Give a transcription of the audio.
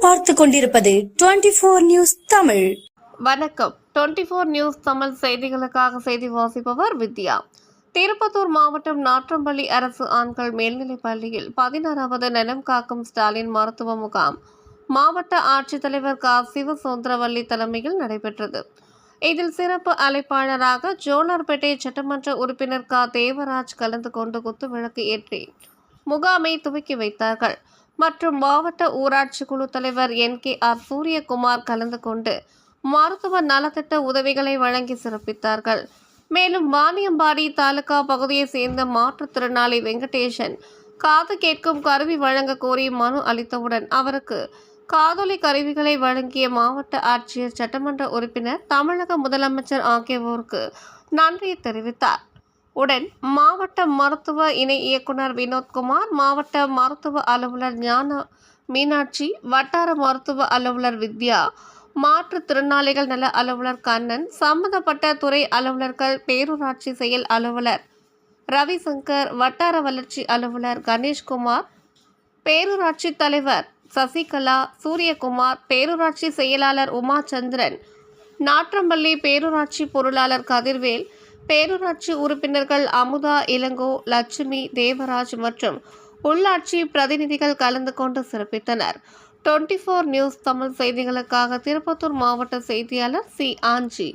பார்த்து கொண்டிருப்பது twenty four news Tamil. வணக்கம். டுவெண்ட்டி ஃபோர் நியூஸ் தமிழ் செய்திகளுக்காக செய்தி வாசிப்பவர் வித்யா. திருப்பத்தூர் மாவட்டம் நாற்றம்பள்ளி அரசு ஆண்கள் மேல்நிலைப் பள்ளியில் பதினாறாவது நலம் காக்கும் ஸ்டாலின் மருத்துவ முகாம். மாவட்ட ஆட்சித்தலைவர் கா. சிவசுந்தரவல்லி தலைமையில் நடைபெற்றது. இதில் சிறப்பு அழைப்பாளராக ஜோலார்பேட்டை சட்டமன்ற உறுப்பினர் கா. தேவராஜ் கலந்து கொண்டு குத்துவிளக்கு ஏற்றி முகாமை துவக்கி வைத்தார்கள். மற்றும் மாவட்ட ஊராட்சி குழு தலைவர் என் கே ஆர் சூரியகுமார் கலந்து கொண்டு மருத்துவ நலத்திட்ட உதவிகளை வழங்கி சிறப்பித்தார்கள். மேலும் வாணியம்பாடி தாலுகா பகுதியைச் சேர்ந்த மாற்றுத்திறனாளி வெங்கடேசன் காது கேட்கும் கருவி வழங்க கோரி மனு அளித்தவுடன் அவருக்கு காதொலி கருவிகளை வழங்கிய மாவட்ட ஆட்சியர் சட்டமன்ற உறுப்பினர் தமிழக முதலமைச்சர் ஆகியோருக்கு நன்றியை தெரிவித்தார். உடன் மாவட்ட மருத்துவ இணை இயக்குனர் வினோத்குமார் மாவட்ட மருத்துவ அலுவலர் ஞான மீனாட்சி வட்டார மருத்துவ அலுவலர் வித்யா மாற்றுத்திறனாளிகள் நல அலுவலர் கண்ணன் சம்பந்தப்பட்ட துறை அலுவலர்கள் பேரூராட்சி செயல் அலுவலர் ரவிசங்கர் வட்டார வளர்ச்சி அலுவலர் கணேஷ்குமார் பேரூராட்சி தலைவர் சசிகலா சூரியகுமார் பேரூராட்சி செயலாளர் உமாச்சந்திரன் நாற்றம்பள்ளி பேரூராட்சி பொருளாளர் கதிர்வேல் பேரூராட்சி உறுப்பினர்கள் அமுதா இளங்கோ லட்சுமி தேவராஜ் மற்றும் உள்ளாட்சி பிரதிநிதிகள் கலந்து கொண்டு சிறப்பித்தனர். டுவெண்ட்டி ஃபோர் நியூஸ் தமிழ் செய்திகளுக்காக திருப்பத்தூர் மாவட்ட செய்தியாளர் சி. ஆஞ்சி.